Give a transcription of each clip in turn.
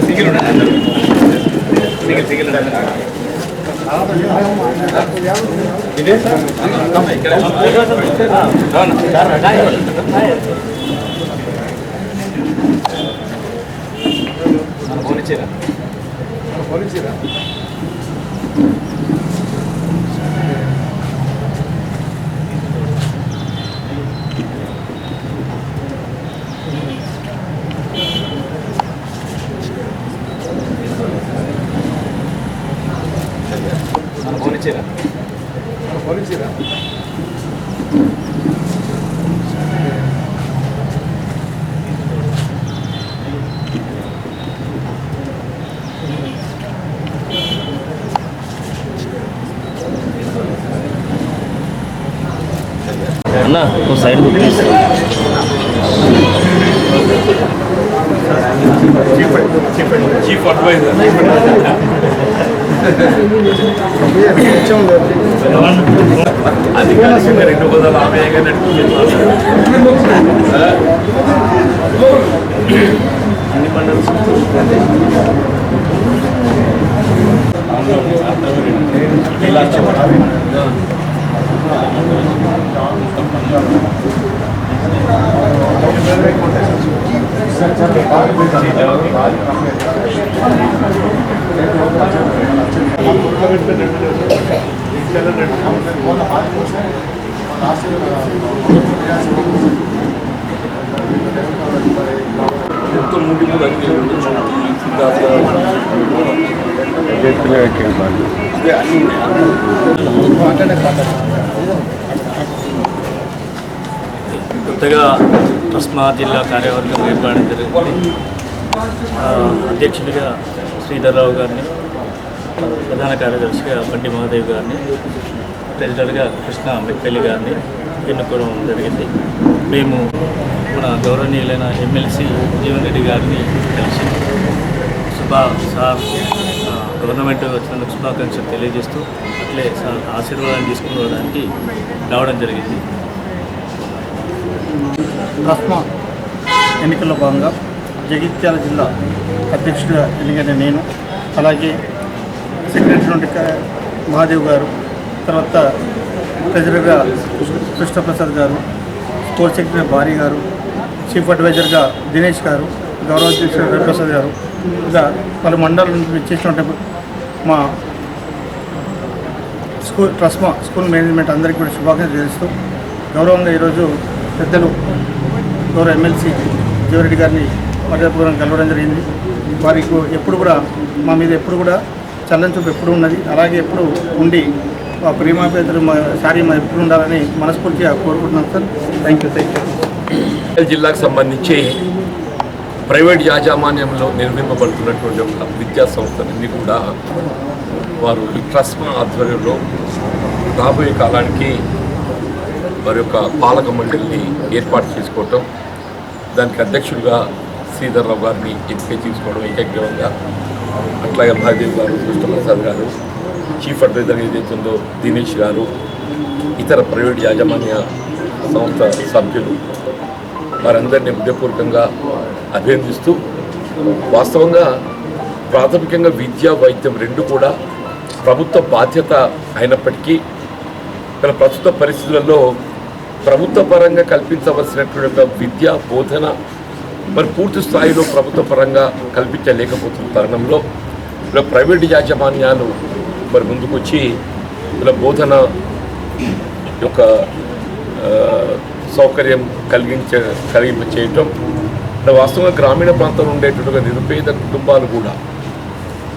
Single ఉండండి single single ఉండండి ఇదే సార్ ఇక్కడ ఫోన్ ఇచ్చారా ఫోన్ ఇచ్చారా అన్న నువ్వు సైడ్ ప్లీజ్ చీఫ్ అడ్వైజర్ అధికారికంగా రెండు పదాలు ఆమెగా అన్ని మండల్స్ ఎంతో ముందు ముందు అన్ని అదే అన్ని కొత్తగా కృష్ణా జిల్లా కార్యవర్గం ఏర్పడడం జరిగింది. అధ్యక్షుడిగా శ్రీధర్రావు గారిని ప్రధాన కార్యదర్శిగా బండి మహాదేవ్ గారిని ప్రెసిడెంట్గా కృష్ణ మెక్కెల్లి గారిని ఎన్నుకోవడం జరిగింది. మేము మన గౌరవనీయులైన ఎమ్మెల్సీ జీవన్ రెడ్డి గారిని కలిసి శుభా సార్ గవర్నమెంట్ వచ్చినందుకు శుభాకాంక్షలు తెలియజేస్తూ అట్లే సార్ ఆశీర్వాదాన్ని తీసుకుని రావడం జరిగింది. రస్మా ఎన్నికల్లో భాగంగా జగిత్యాల జిల్లా అధ్యక్షుడిగా ఎన్నికైన నేను అలాగే సెక్రటరీ నుండి మహాదేవ్ గారు తర్వాత ట్రెజరర్గా కృష్ణప్రసాద్ గారు స్పోర్ట్స్ సెక్రటరీ భారీ గారు చీఫ్ అడ్వైజర్గా దినేష్ గారు గౌరవ అధ్యక్షుడు రవిప్రసాద్ గారు ఇలా పలు మండలం నుంచి మా స్కూల్ ట్రస్మా స్కూల్ మేనేజ్మెంట్ అందరికీ కూడా శుభాకాంక్షలు చేస్తూ గౌరవంగా ఈరోజు పెద్దలు గౌరవ ఎమ్మెల్సీ జీవరెడ్డి గారిని మర్యాదపూర్వకంగా కలవడం జరిగింది. వారికి ఎప్పుడు కూడా మా మీద ఎప్పుడు కూడా చల్లని చూపు ఎప్పుడు ఉన్నది. అలాగే ఎప్పుడు ఉండి మా ప్రేమాపేతలు మా సారీ మా ఎప్పుడు ఉండాలని మనస్ఫూర్తిగా కోరుకుంటున్నాను sir. Thank you thank you జిల్లాకు సంబంధించి ప్రైవేట్ యాజమాన్యంలో నిర్మింపబడుతున్నటువంటి ఒక విద్యా సంస్థలన్నీ కూడా వారు ఈ ట్రస్మా ఆధ్వర్యంలో రాబోయే కాలానికి వారి యొక్క పాలక మండలిని ఏర్పాటు చేసుకోవటం దానికి అధ్యక్షుడిగా శ్రీధర్రావు గారిని ఎంపిక చేసుకోవడం ఏకగ్రీవంగా. అట్లాగే మహాదేవ్ గారు కృష్ణప్రసాద్ గారు చీఫ్ అడ్వైజర్ ఏదైతే ఉందో దినేష్ గారు ఇతర ప్రైవేట్ యాజమాన్య సంస్థ సభ్యులు వారందరినీ హృదయపూర్వకంగా అభినందిస్తూ వాస్తవంగా ప్రాథమికంగా విద్య వైద్యం రెండు కూడా ప్రభుత్వ బాధ్యత అయినప్పటికీ ఇక్కడ ప్రస్తుత పరిస్థితులలో ప్రభుత్వ పరంగా కల్పించవలసినటువంటి ఒక విద్య బోధన మరి పూర్తి స్థాయిలో ప్రభుత్వ పరంగా కల్పించలేకపోతున్న తరుణంలో ఇలా ప్రైవేట్ యాజమాన్యాలు మరి ముందుకొచ్చి ఇలా బోధన యొక్క సౌకర్యం కలిగించ కలిగింప చేయటం వాస్తవంగా గ్రామీణ ప్రాంతంలో ఉండేటటువంటి నిరుపేద కుటుంబాలు కూడా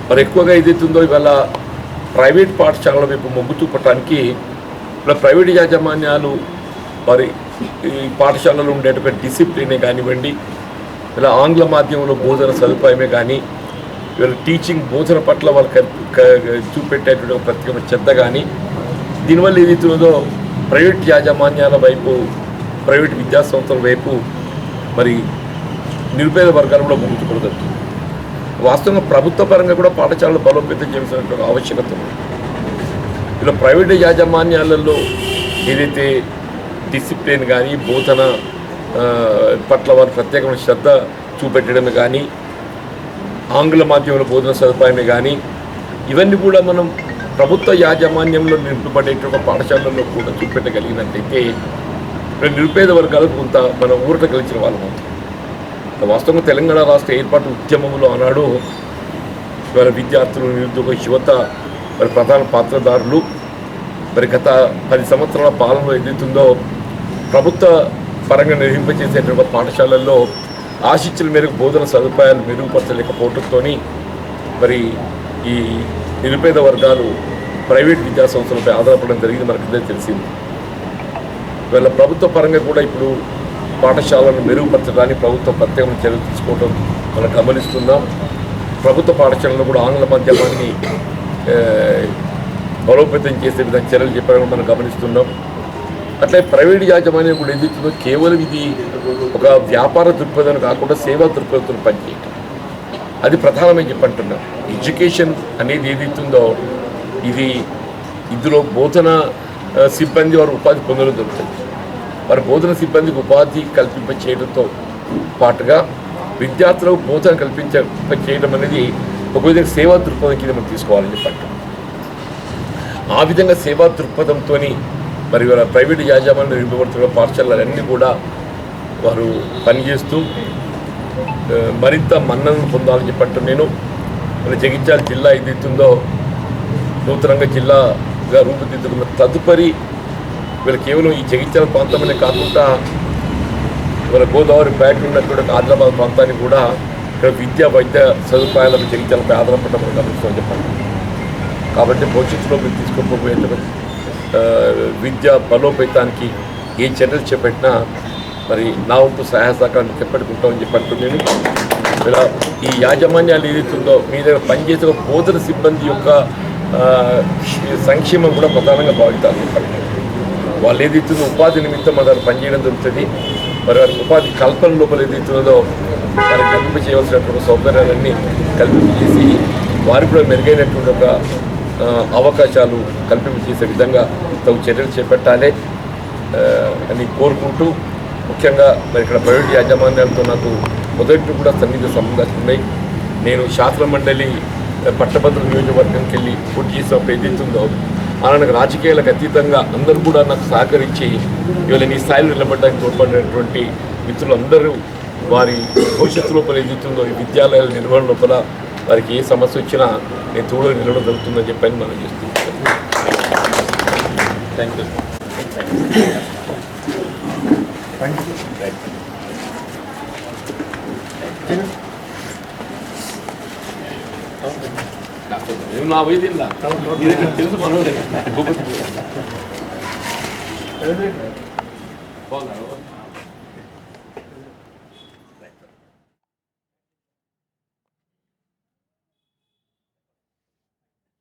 మరి ఎక్కువగా ఏదైతుందో ఇవాళ ప్రైవేట్ పాఠశాలల వైపు మొగ్గు చూపటానికి ఇలా ప్రైవేట్ యాజమాన్యాలు మరి ఈ పాఠశాలలో ఉండేటువంటి డిసిప్లినే కానివ్వండి ఇలా ఆంగ్ల మాధ్యమంలో బోధన సదుపాయమే కానీ వీళ్ళ టీచింగ్ బోధన పట్ల వాళ్ళు చూపెట్టేటువంటి ఒక ప్రత్యేక శ్రద్ధ కానీ దీనివల్ల ఏదైతుందో ప్రైవేట్ యాజమాన్యాల వైపు ప్రైవేట్ విద్యా సంస్థల వైపు మరి నిరుపేద వర్గాలు కూడా మొగ్గు వాస్తవంగా ప్రభుత్వ పరంగా కూడా పాఠశాలలు బలోపేతం చేయాల్సినటువంటి ఆవశ్యకత ఉంది. ఇలా ప్రైవేట్ యాజమాన్యాలలో ఏదైతే డిసిప్లిన్ కానీ బోధన పట్ల వారు ప్రత్యేకమైన శ్రద్ధ చూపెట్టడం కానీ ఆంగ్ల మాధ్యమంలో బోధన సదుపాయమే కానీ ఇవన్నీ కూడా మనం ప్రభుత్వ యాజమాన్యంలో నింపబడేటువంటి పాఠశాలల్లో కూడా చూపెట్టగలిగినట్టయితే నిరుపేద వర్గాలకు కొంత మనం ఊరట కలిసిన వాళ్ళం అవుతుంది వాస్తవంగా తెలంగాణ రాష్ట్ర ఏర్పాటు ఉద్యమంలో ఆనాడు ఇవాళ విద్యార్థులు నిరుద్యోగ యువత మరి ప్రధాన పాత్రదారులు మరి గత పది సంవత్సరాల పాలనలో ఎదుగుతుందో ప్రభుత్వ పరంగా నిర్వహింపచేసేటువంటి పాఠశాలల్లో ఆశించిన మేరకు బోధన సదుపాయాలు మెరుగుపరచలేకపోవడంతో మరి ఈ నిరుపేద వర్గాలు ప్రైవేట్ విద్యా సంస్థలపై ఆధారపడడం జరిగింది మనకు తెలిసింది. ఇవాళ ప్రభుత్వ పరంగా కూడా ఇప్పుడు పాఠశాలను మెరుగుపరచడానికి ప్రభుత్వం ప్రత్యేకమైన చర్యలు తీసుకోవడం మనం గమనిస్తున్నాం. ప్రభుత్వ పాఠశాలలో కూడా ఆంగ్ల మాధ్యమాన్ని బలోపేతం చేసే విధంగా చర్యలు చెప్పడం మనం గమనిస్తున్నాం. అట్లే ప్రైవేట్ యాజమాన్యం కూడా ఏదైతుందో కేవలం ఇది ఒక వ్యాపార దృక్పథం కాకుండా సేవా దృక్పథం పనిచేయటం. అది ప్రధానమని చెప్పంటున్నాం ఎడ్యుకేషన్ అనేది ఏదైతుందో ఇది ఇందులో బోధన సిబ్బంది వారు ఉపాధి పొందడం జరుగుతుంది. వారి బోధన సిబ్బందికి ఉపాధి కల్పింప చేయడంతో పాటుగా విద్యార్థులకు బోధన కల్పించ చేయడం అనేది ఒక విధంగా సేవా దృక్పథం కింద మనం తీసుకోవాలని చెప్పండి ఆ విధంగా సేవా దృక్పథంతో మరి వాళ్ళ ప్రైవేటు యాజమాన్యం నింపబడుతున్న పాఠశాలలన్నీ కూడా వారు పనిచేస్తూ మరింత మన్నను పొందాలని చెప్పట్టు నేను మన జగిత్యాల జిల్లా ఏదైతుందో నూతనంగా జిల్లాగా రూపుదిద్దుకున్న తదుపరి వీళ్ళు కేవలం ఈ జగిత్యాల ప్రాంతమనే కాకుండా ఇవాళ గోదావరి బయట ఉన్నటువంటి ఆదిలాబాద్ ప్రాంతాన్ని కూడా ఇక్కడ విద్యా వైద్య సదుపాయాలకు జగిత్యాలపై ఆధారపడడం మనం గమనిస్తామని చెప్పండి. కాబట్టి భవిష్యత్తులో మీరు తీసుకోకపోయేటువంటి విద్య బలోపేతానికి ఏ చర్యలు చేపట్టినా మరి నా వంతు సహాయ సహకారాన్ని చెప్పట్టుకుంటామని చెప్పట్టు నేను ఇలా ఈ యాజమాన్యాలు ఏదైతుందో మీ దగ్గర పనిచేసే బోధన సిబ్బంది యొక్క సంక్షేమం కూడా ప్రధానంగా భావితాలు చెప్పండి వాళ్ళు ఏదైతుందో ఉపాధి నిమిత్తం మన దగ్గర పనిచేయడం జరుగుతుంది. మరి వారికి ఉపాధి కల్పన లోపల ఏదైతున్నదో వారికి కల్పించేయవలసినటువంటి సౌకర్యాలన్నీ కల్పించేసి వారికి కూడా మెరుగైనటువంటి ఒక అవకాశాలు కల్పించేసే విధంగా తగు చర్యలు చేపట్టాలి. అని కోరుకుంటూ ముఖ్యంగా మరి ఇక్కడ ప్రైవేట్ యాజమాన్యాలతో నాకు మొదటి కూడా సన్నిహిత సంబంధాలు ఉన్నాయి. నేను శాసన మండలి ఆ, పట్టభద్రుల నియోజకవర్గంకి వెళ్ళి పోటీ చేసినప్పుడు ఏదైతుందో అలా నాకు రాజకీయాలకు అతీతంగా అందరూ కూడా నాకు సహకరించి ఇవాళ నీ స్థాయిలో నిలబడడానికి తోడ్పడినటువంటి మిత్రులందరూ వారి భవిష్యత్తు లోపల ఏదైతుందో ఈ విద్యాలయాల నిర్వహణ లోపల వారికి ఏ సమస్య వచ్చినా నేను తోడు నిలవడం జరుగుతుందని చెప్పని మనం చేస్తున్నాం. థ్యాంక్ యూ నా వైద్యం తెలుసు